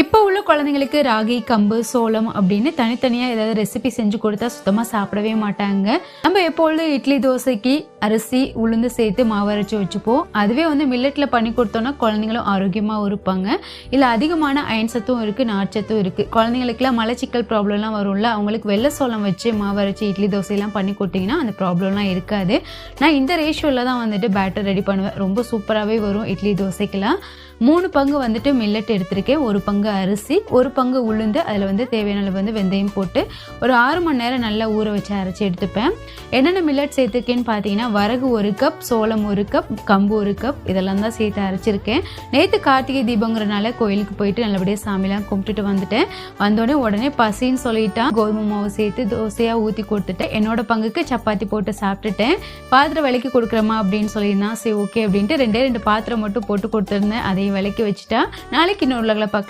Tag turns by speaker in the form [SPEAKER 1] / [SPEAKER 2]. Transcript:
[SPEAKER 1] இப்போ உள்ள குழந்தைங்களுக்கு ராகி கம்பு சோளம் அப்படின்னு தனித்தனியாக ஏதாவது ரெசிபி செஞ்சு கொடுத்தா சுத்தமாக சாப்பிடவே மாட்டாங்க. நம்ம எப்பொழுதும் இட்லி தோசைக்கு அரிசி உளுந்து சேர்த்து மாவு அரைச்சி வச்சுப்போம். அதுவே வந்து மில்லட்டில் பண்ணி கொடுத்தோன்னா குழந்தைங்களும் ஆரோக்கியமாகவும் இருப்பாங்க. இல்லை அதிகமான அயன் சத்தும் இருக்குது நார்ச்சத்தும் இருக்குது குழந்தைங்களுக்குலாம் மலச்சிக்கல் ப்ராப்ளம்லாம் வரும்ல அவங்களுக்கு வெள்ளை சோளம் வச்சு மாவு அரைச்சி இட்லி தோசையெல்லாம் பண்ணி கொடுத்தீங்கன்னா அந்த ப்ராப்ளம்லாம் இருக்காது. நான் இந்த ரேஷியோவில் தான் வந்துட்டு பேட்டர் ரெடி பண்ணுவேன். ரொம்ப சூப்பராகவே வரும் இட்லி தோசைக்கெல்லாம். மூணு பங்கு வந்துட்டு மில்லட் எடுத்திருக்கேன். ஒரு பங்கு பங்கு அரிசி ஒரு பங்கு உளுந்து அதில் வந்து தேவையான அளவு வந்து வெந்தயம் போட்டு ஒரு ஆறு மணி நேரம் நல்லா ஊற வச்சு அரைச்சி எடுத்துப்பேன். என்னென்ன மில்லட் சேர்த்துருக்கேன்னு பார்த்தீங்கன்னா வரகு ஒரு கப் சோளம் ஒரு கப் கம்பு ஒரு கப் இதெல்லாம் தான் சேர்த்து அரைச்சிருக்கேன். நேற்று கார்த்திகை தீபங்கிறனால கோயிலுக்கு போயிட்டு நல்லபடியாக சாமிலாம் கும்பிட்டுட்டு வந்துட்டேன். வந்தோடனே உடனே பசின்னு சொல்லிட்டா கோதுமை மாவு சேர்த்து தோசையாக ஊற்றி கொடுத்துட்டேன். என்னோட பங்குக்கு சப்பாத்தி போட்டு சாப்பிட்டுட்டேன். பாத்திரம் விலைக்கு கொடுக்குறமா அப்படின்னு சொல்லியிருந்தான். சரி ஓகே அப்படின்ட்டு ரெண்டே ரெண்டு பாத்திரம் மட்டும் போட்டு கொடுத்துருந்தேன். அதையும் விலைக்கு வச்சுட்டா. நாளைக்கு இன்னொரு பார்க்கலாம்.